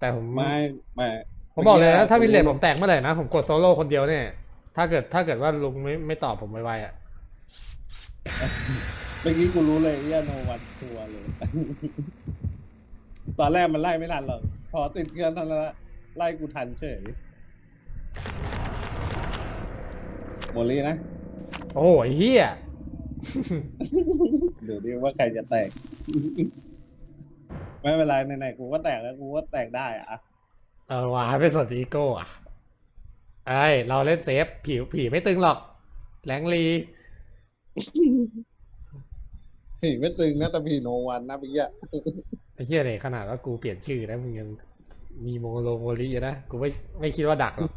แต่ผมไม่ไม่ผมบอกเลยนะถ้าวินเลจผมแตกเมื่อไหร่นะผมกดโซโล่คนเดียวเนี่ย ถ้าเกิดถ้าเกิดว่าลุงไม่ไม่ตอบผมไวๆอะเมื่อกี้กูรู้เลยไอ้เหี้ยโนวันทัวร์เลย ตอนแรกมันไล่ไม่ทันหรอกพอติดเครื่องเท่านั้นละไล่กูทันเฉยโมลี่นะ โอ้ยเฮียเดี๋ยวดิว่าใครจะแตก ไม่เป็นไรไหนๆกูก็แตกแล้วกูก็แตกได้อะเออว่ะไม่สนอีโก้อะไอ้ยเราเล่นเซฟผีผีไม่ตึงหรอกแรงลีผีไม่ตึงนะแต่ผีโนวันนะเมื่อกี้ไอ้เฮียเนี่ยขนาดว่ากูเปลี่ยนชื่อแล้วมึงยังมีโมโลโมลีอยู่นะ กูไม่ไม่คิดว่าดักหรอก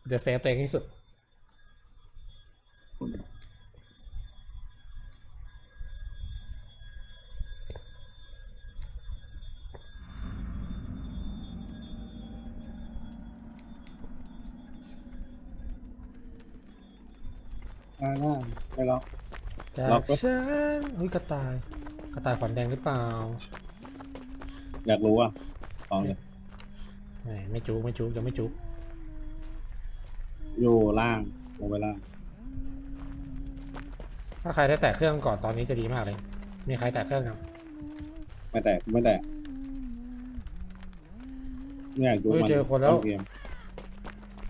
กูจะเซฟตัวเองให้สุด อ่าน่าไม่หรอก จากล็อกปะ ฉันอุ้ยกระต่าย กระต่ายขวัญแดงหรือเปล่าอยากรู้อะลองเลยไม่ไม่จุกไม่จุกยังไม่จุกอยู่ล่างลงไปล่างถ้าใครได้แตะเครื่องก่อนตอนนี้จะดีมากเลย มีใครแตะเครื่องยังไม่แตกไม่แตกไม่อยากดูเฮ้ยมันเจอคนแล้วต้เกม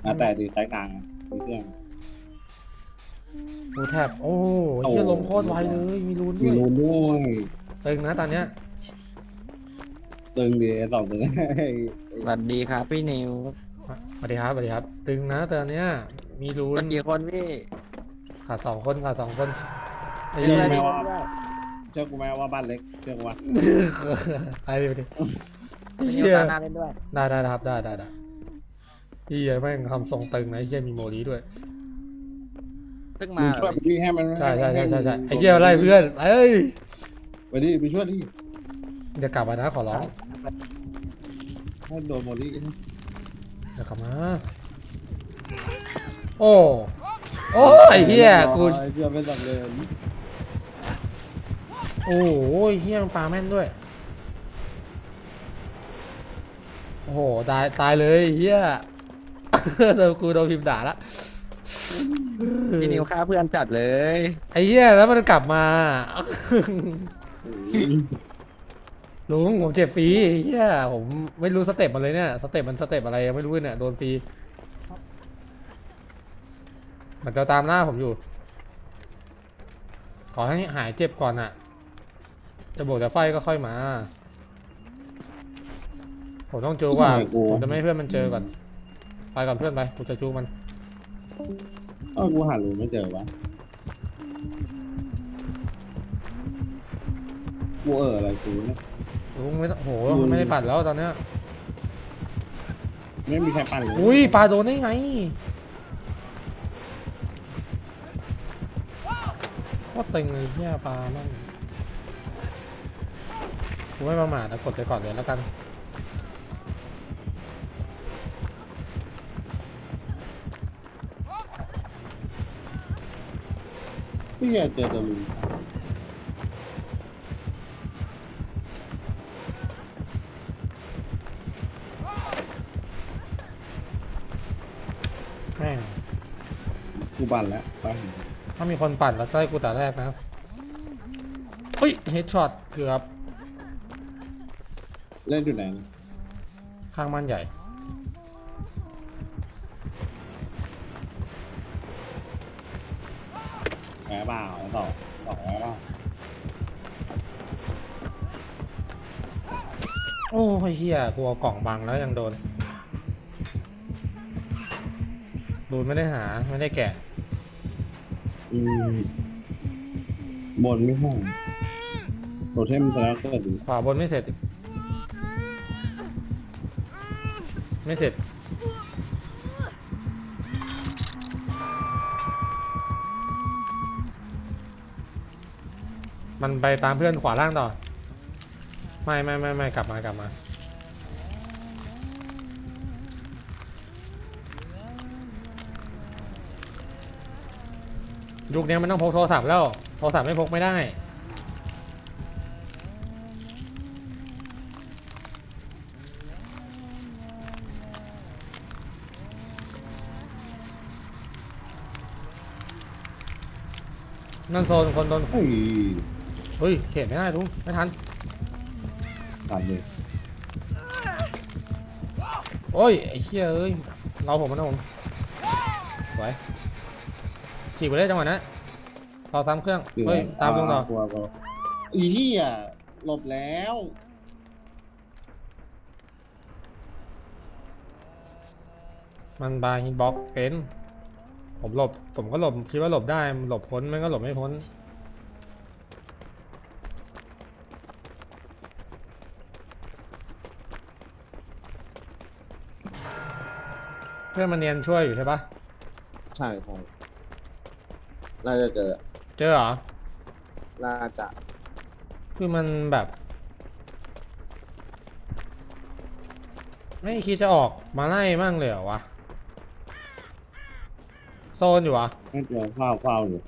อะแต่ดีสายกลางอะมีเครื่อง ดูแทบ โอ้ยเชี่ยลงโคตรไวเลย มีรูนมีด้วยรูนด้วยตึงนะตอนเนี้ยตึงดีสองตึงสวัสดีครับพี่นิวสวัสดีครับสวัสดีครับ ตึงนะตอนเนี้ย มีรูกันนกี่คนพี่ขาดสองคนขาดสองคนไอ้เชื่เหี้อยไหมว่าเชื่อกูไหมว่าบ้านเล็กเชื่อกูว่าไอ้ดิไปดิพี่นิวเหี้ยตาหน้าเล่นด้วยได้ได้ครับได้ได้ได้เหี้ยแม่งคำทรงตึงนะไอ้เหี้ยมีโมลีด้วย เพิ่งมึมางช่วยพี่ให้มันใช่ใช่ใช่ใช่ใช่ไอ้เหี้ยไล่เพื่อนเอ้ยไปดิไปช่วยดิเดี๋ยวกลับมานะขอร้องให้โดนโมลี่เดี๋ยวกลับมาโอ้โอ้ไอ้เหี้ยกูเชื่อเป็นสำเร็จโอ้โหเหี้ยมันปลาแม่นด้วยโอ้โหตายตายเลยเหี้ยโดนกูโดนพิมพ์ด่าละ พี่นิวฆ่าเพื่อนจัดเลยไอ้เหี้ยแล้วมันกลับมาลุงผมเจ็บฟรีไอ้เหี้ยผมไม่รู้สเต็ปมันเลยเนี่ยสเต็ปมันสเต็ปอะไรยังไม่รู้เลยเนี่ยโดนฟรีมันจะตามหน้าผมอยู่ ขอให้หายเจ็บก่อนอะจะบวกจะไฟก็ค่อยมา ผมต้องจูว่าผมจะไม่ให้เพื่อนมันเจอก่อน ไปก่อนเพื่อนไปกูจะจูมัน เออกูหารูไม่เจอวะกูเอออะไรกูเนี่ยลุงไม่ต้องโหมันไม่ได้ปัดแล้วตอนเนี้ยไม่มีใครปั่นเลยอุ้ยปลาโดนได้ไงโคตรตึงเลยเฮียปลาแม่งกูไม่ประมาทนะกดไปก่อนเลยแล้วกัน พี่แกเจอตัวลุงแม่งกูปั่นแล้วไปถ้ามีคนปั่นแล้วจะให้กูแต่แรกนะเฮ้ยเฮดช็อตเกือบ เล่นอยู่ไหนนะข้างมันใหญ่ แพ้เปล่าต่อต่อแพ้เปล่าโอ้ยเฮียกูเอากล่องบังแล้วยังโดนดูนไม่ได้หาไม่ได้แกะอืมบนไม่ห้องโทเทมจะแล้วเกิดอยู่ขวาบนไม่เสร็จอีกไม่เสร็จ มันไปตามเพื่อนขวาล่างต่อ ไม่ไม่ไม่ไม่กลับมากลับมายุคนี้มันต้องพกโทรศัพท์แล้ว โทรศัพท์ไม่พกไม่ได้ นั่นโซนคนโดน เฮ้ยเฮ้ยเขตไม่ได้ลุงไม่ทัน ตัดเลยโอ้ยไอ้เหี้ยเอ้ยเราผมมันนะผมสวยฉีกไปเลยจังหวะนั้นเราซ้ำเครื่องเฮ้ยตามลุงต่อ กลัวกลัวอีเหี้ยหลบแล้ว มันบายฮิตบ็อกเป็น ผมหลบ ผมก็หลบ คิดว่าหลบได้มันหลบพ้น มันก็หลบไม่พ้น พื่อนมันเนียนช่วยอยู่ใช่ปะใช่ใช่น่าจะเจอเจอเหรอ น่าจะคือมันแบบ ไม่คิดจะออกมาไล่มั่งเลยเหรอวะ โซนอยู่วะ ไม่เจอเฝ้าเฝ้าอยู่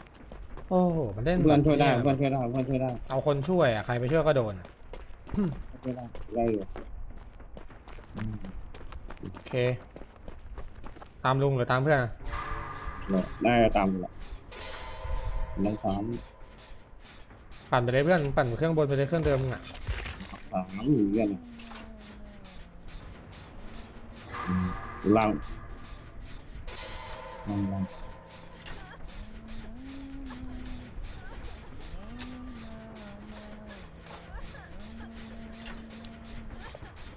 โอ้โหมันเล่นเพื่อนช่วยได้แบบเพื่อนช่วยได้เพื่อนช่วยได้เอาคนช่วยอะใครไปช่วยก็โดนอะช่วยได้ได้อยู่อืมโอเค ตามลุงหรือตามเพื่อนอะเนี่ยได้ตามไปละน้องสามปั่นไปเลยเพื่อนปั่นเครื่องบนไปเลยเครื่องเดิมมึงอะสามหรือกันอะอืมล่างล่างล่าง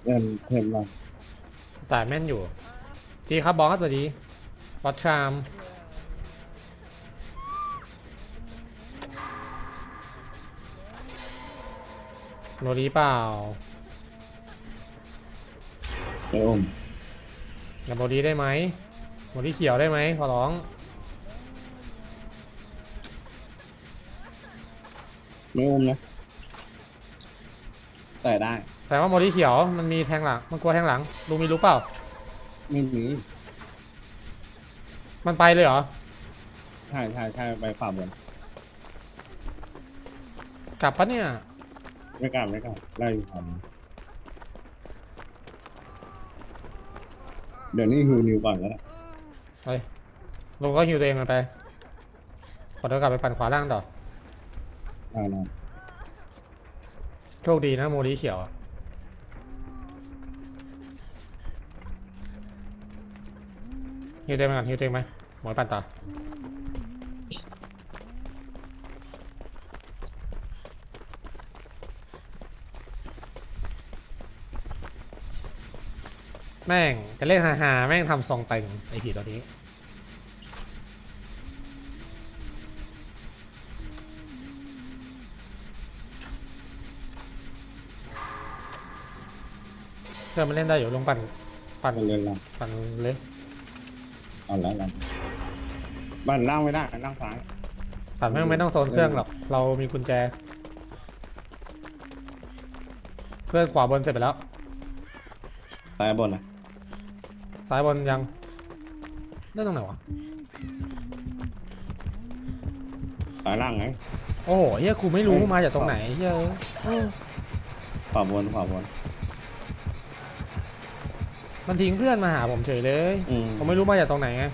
เล่นเทมล่างแต่แม่นอยู่ ดีครับบอสสวัสดีบอสชามโนรีเปล่าไปอมกับโมดีได้ไหมโมดีเขียวได้ไหมขอร้อง ไม่อมนะ แต่ได้ แต่ว่าโมดีเขียวมันมีแทงหลัง มันกลัวแทงหลังลุงมีรู้เปล่า ไม่มีมันไปเลยเหรอ ใช่ใช่ใช่ไปฝ่าบนกลับปะเนี่ย ไม่กล้าไม่กล้าไล่ทำเดี๋ยวนี้ฮิวนิวก่อนแล้วนะเฮ้ยลุงก็ฮิวตัวเองกันไปขอเดี๋ยวกลับไปปั่นขวาล่างต่อ ได้นะโชคดีนะโมดีเขียวอะ ฮิวตัวเองไปก่อนฮิวตัวเองไหมหมวยปั่นต่อแม่ง จะเล่นฮาฮาๆแม่งทำทรงตึงไอผีตัวนี้ เพื่อนมันเล่นได้อยู่ลงปั่นปั่นมันเล่นละปั่นเลย เอาแล้วละบ้านล่างไม่ได้ล่างซ้ายปั่นแม่งไม่ต้องโซนเครื่องหรอก เรามีกุญแจ เพื่อนขวาบนเสร็จไปแล้ว ซ้ายบนนะซ้ายบนยังเล่นตรงไหนวะ ซ้ายล่างไงโอ้โหเฮียกูไม่รู้มาจากตรงไหนเฮียเออขวาบนขวาบน มันทิ้งเพื่อนมาหาผมเฉยเลย อืม ผมไม่รู้มาจากตรงไหนไง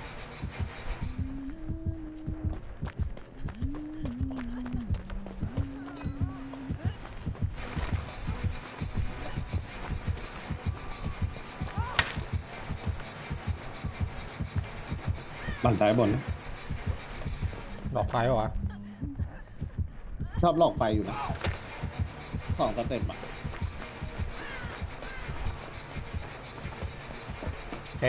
บ้านซ้ายบนนะดอกไฟเหรอวะชอบหลอกไฟอยู่นะสองสเต็ปอะ โอ เค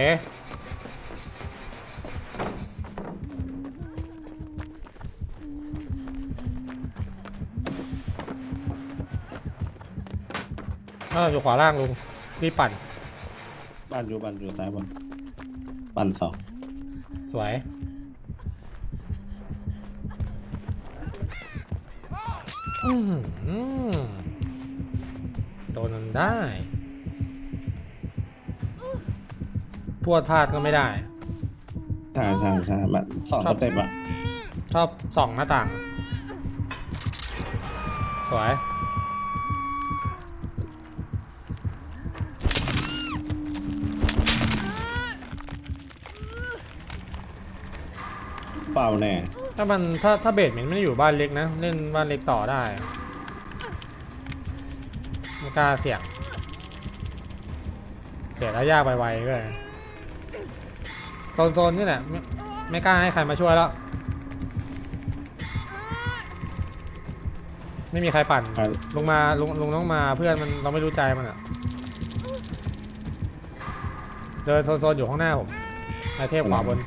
เอออยู่ขวาล่างลุงรีบปั่น บ้านอยู่บ้านอยู่ซ้ายบนปั่นสองสวย อือหือโดนมันได้ พวดพลาดก็ไม่ได้ ใช่ใช่ใช่บ้านสองสเต็ปอะชอบส่องหน้าต่าง สวยเฝ้าแน่ถ้ามันถ้าถ้าเบสมันไม่ได้อยู่บ้านเล็กนะ เล่นบ้านเล็กต่อได้ไม่กล้าเสี่ยงเสียระยะไวๆด้วย โซนโซนนี่แหละไม่ไม่กล้าให้ใครมาช่วยแล้ว ไม่มีใครปั่นใครลงมาลุงลุงต้องมาเพื่อนมันเราไม่รู้ใจมันอะเดินโซนโซนอยู่ข้างหน้าผมนายเทพขวาบน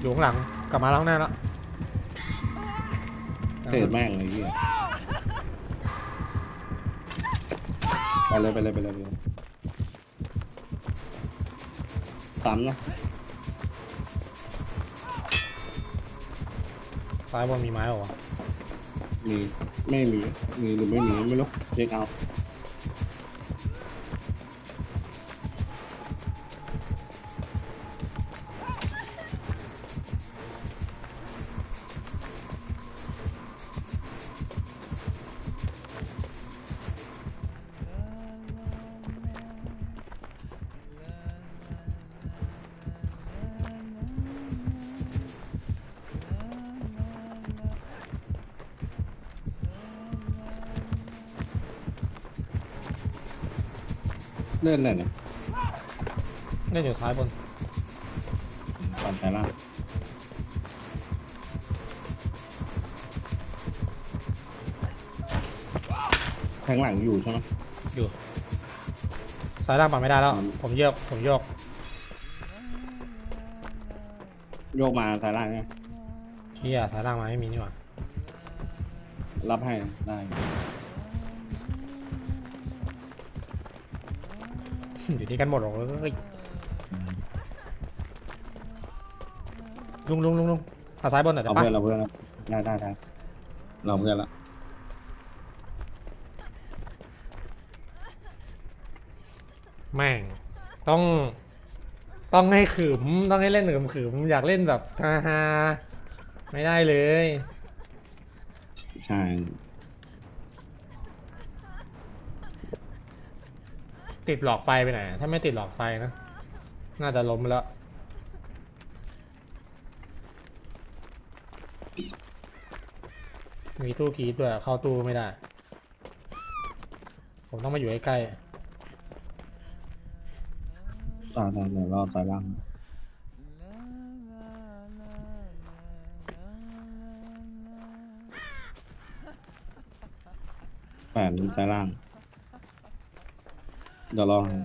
อยู่ข้างหลังกลับมาแล้วข้างหน้าแล้ว เตะแม่งเลยเไปเลยไปเลยไปเลยไปเลยสามนะซ้ายบนมีไม้เหรอวะมีไม่มีมีหรือไม่มีไม่รู้เช็คเอา ล่นอะไรเนี่ยเล่นอยู่ซ้ายบนปั่นแต่ล่างข้างหลังอยู่ใช่ไหมอยู่ซ้ายล่างปั่นไม่ได้แล้วอืมผมโยกผมโยกโยกมาแต่ล่างเนี่ยเฮียซ้ายล่างมาไม่มีนี่หว่ารับให้ได้ อยู่ที่กันหมดหรอกเอ้ยลุงลุงลุงลุงเอาซ้ายบนหน่อยได้เอาปะเพื่อนเราเพื่อนเราได้ได้ได้เราเพื่อนละแม่ง ต้อง ต้องให้ขืมต้องให้เล่นขืมขืมอยากเล่นแบบฮาฮาไม่ได้เลย ใช่ ติดหลอกไฟไปไหน ถ้าไม่ติดหลอกไฟนะ น่าจะล้มแล้ว มีตู้กีดด้วย เข้าตู้ไม่ได้ ผมต้องมาอยู่ใกล้ตาตาเดี๋ยวรอสายล่างแปดสายล่าง เดี๋ยวรอให้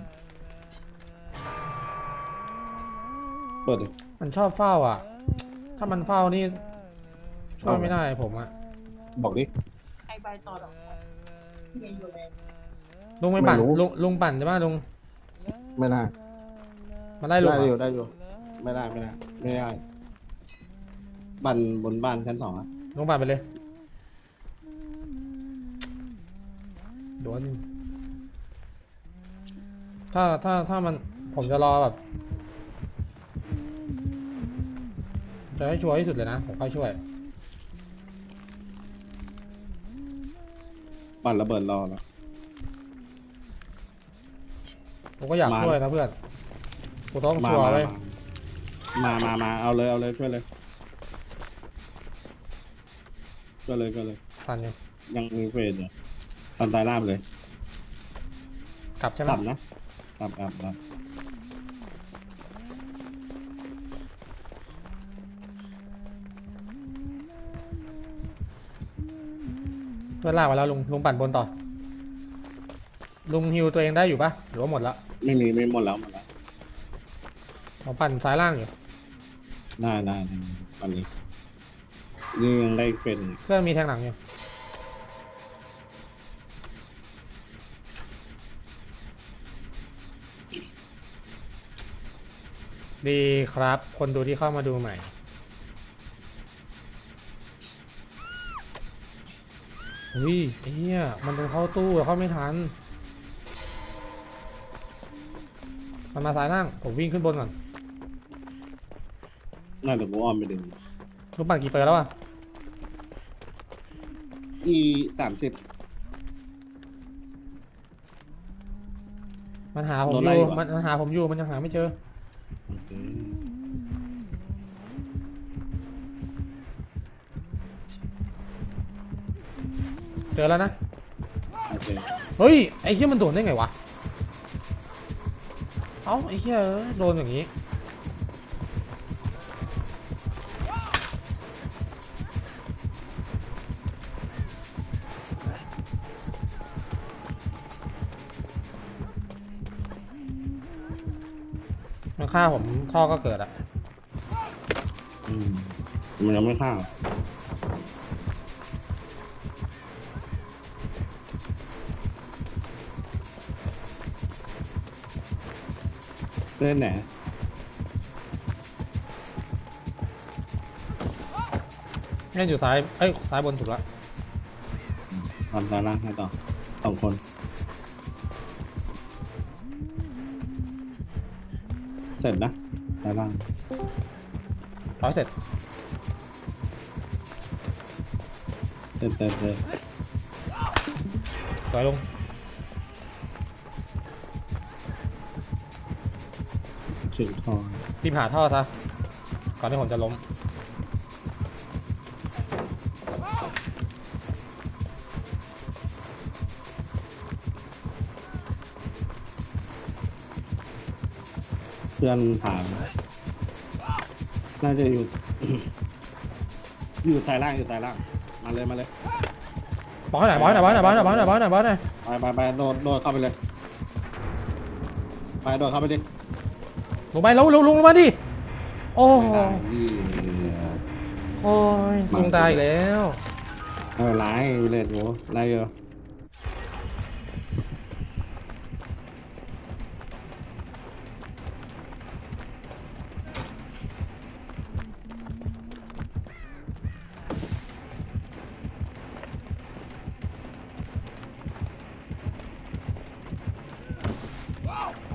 เปิดดิๆมันชอบเฝ้าอะ ถ้ามันเฝ้านี่ช่วยไม่ได้ผมอะบอกดิ ไอใบต่อดอกเมียอยู่เลยลุงไม่ปั่นไม่รู้ ลุงลุงปั่นใช่ไหมลุงไม่ได้มาไล่ลุงได้เหรอยู่อได้อยู่ ไม่ได้ไม่ได้ไม่ได้บันบนบ้านชั้นสองอะลุงปั่นไปเลยโดน ถ้าถ้าถ้ามันผมจะรอแบบ จะให้ช่วยที่สุดเลยนะ ผมค่อยช่วย ปั่นระเบิดรอแล้ว ผมก็อยากมา ช่วยนะเพื่อนกูต้องมาชัวร์มาเลยมามามาเอาเลยเอาเลยช่วยเลยช่วยเลยช่วยเลยปั่นอยู่ยังมีเฟสอยู่ปันตายล่าบเลย กลับใช่ไหมกลับนะ กลับกลับกลับเพื่อนลากไปแล้วลุงลุงปั่นบนต่อ ลุงฮิวตัวเองได้อยู่ปะหรือว่าหมดแล้วไม่มีไม่หมดแล้วหมดแล้วผมปั่นซ้ายล่างอยู่ได้ได้ได้ปันเลยนี่ยังได้เฟสเพื่อนมีแทงหลังอยู่ ดีครับ คนดูที่เข้ามาดูใหม่ อุ้ยไอ้เหี้ยมันเดินเข้าตู้อะเข้าไม่ทัน มันมาซ้ายล่าง ผมวิ่งขึ้นบนก่อนน่าจะกูอ้อมไปดึงลูกปั่นกี่เปอร์แล้วอะอีสามสิบ มันหาผมโดนอไล่ยู่ อยู่อะ มันมันหาผมอยู่ มันยังหาไม่เจอโอ เจอแล้วนะ โอเคเฮ้ย ไอ้เหี้ยมันโดนได้ไงวะ เอ้า ไอ้เหี้ยเอ้ยโดนอย่างนี้ มันฆ่าผมท่อก็เกิดอะอืมมันยังไม่ข้าว เล่นไหนเล่นอยู่ซ้าย เอ้ยซ้ายบนถูกแล้วทำตาล่างให้ต่อสองคนเสร็จนะตาล่างร้อยเสร็จเสร็จเสร็จเสร็จสวยลง ถึงทองรีบหาท่อซะ ก่อนที่ผมจะล้ม เพื่อนถามน่าจะอยู่ อยู่สายล่างอยู่สายล่าง มาเลยมาเลย บอสไหนบอสไหนบอสไหนบอสไหนบอสไหนบอสไหนบอสไหนไปไปไปโดดโดดเข้าไปเลย ไปโดดเข้าไปดิ ลงไปลงลงลงลงมาดิโอ้ไม่โหได้ดิโอ้ยลงตายอีกแล้วเออไล่เลยโหไล่เยอะ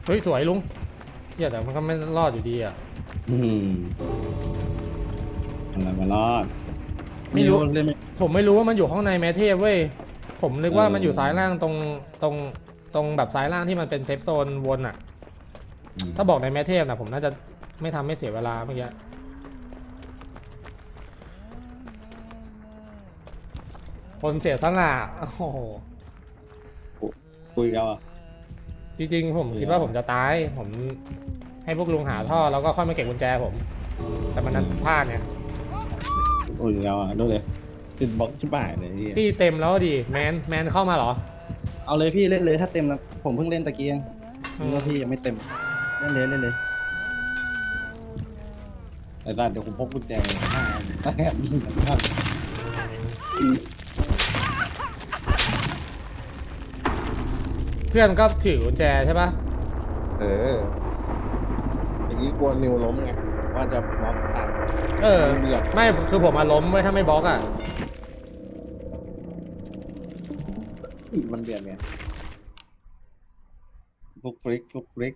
เฮ้ยสวยลุง เฮียแต่มันก็ไม่รอดอยู่ดีอะ อืมอะไรมารอดไม่รู้ เล่นไม่ ผมไม่รู้ว่ามันอยู่ข้างในแมทเทพเว้ย ผมนึกว่ามันอยู่ซ้ายล่างตรงตรงตรงแบบซ้ายล่างที่มันเป็นเซฟโซนวนอะถ้าบอกในแมทเทพนะผมน่าจะไม่ทำให้เสียเวลาเมื่อกี้ คนเสียสละโอ้โหคุยกันอะ จริงๆ ผมคิดว่าผมจะตาย ผมให้พวกลุงหาท่อแล้วก็ค่อยมาเก็บกุญแจผม แต่มันนั้นพลาดเนี่ยคุยกันอะดูเลยติดบล็อกที่บ่ายเลยไอ้เหี้ยตีเต็มแล้วดิแมนแมนเข้ามาเหรอ เอาเลยพี่เล่นเลยถ้าเต็มนะผมเพิ่งเล่นตะกี้เองอืมนึกว่าพี่ยังไม่เต็มเล่นเลยเล่นเลยไอ้สัตว์เดี๋ยวผมพกกุญแจห้าแต่ เพื่อนก็ถือกุญแจใช่ปะเออเมื่อกี้กลัวนิวล้มไงว่าจะบล็อกทางเออ เบียดไม่คือผมมาล้มไว้ยถ้าไม่บล็อกอะ มันเบียดไงฟลุกฟลิกฟลุกฟลิก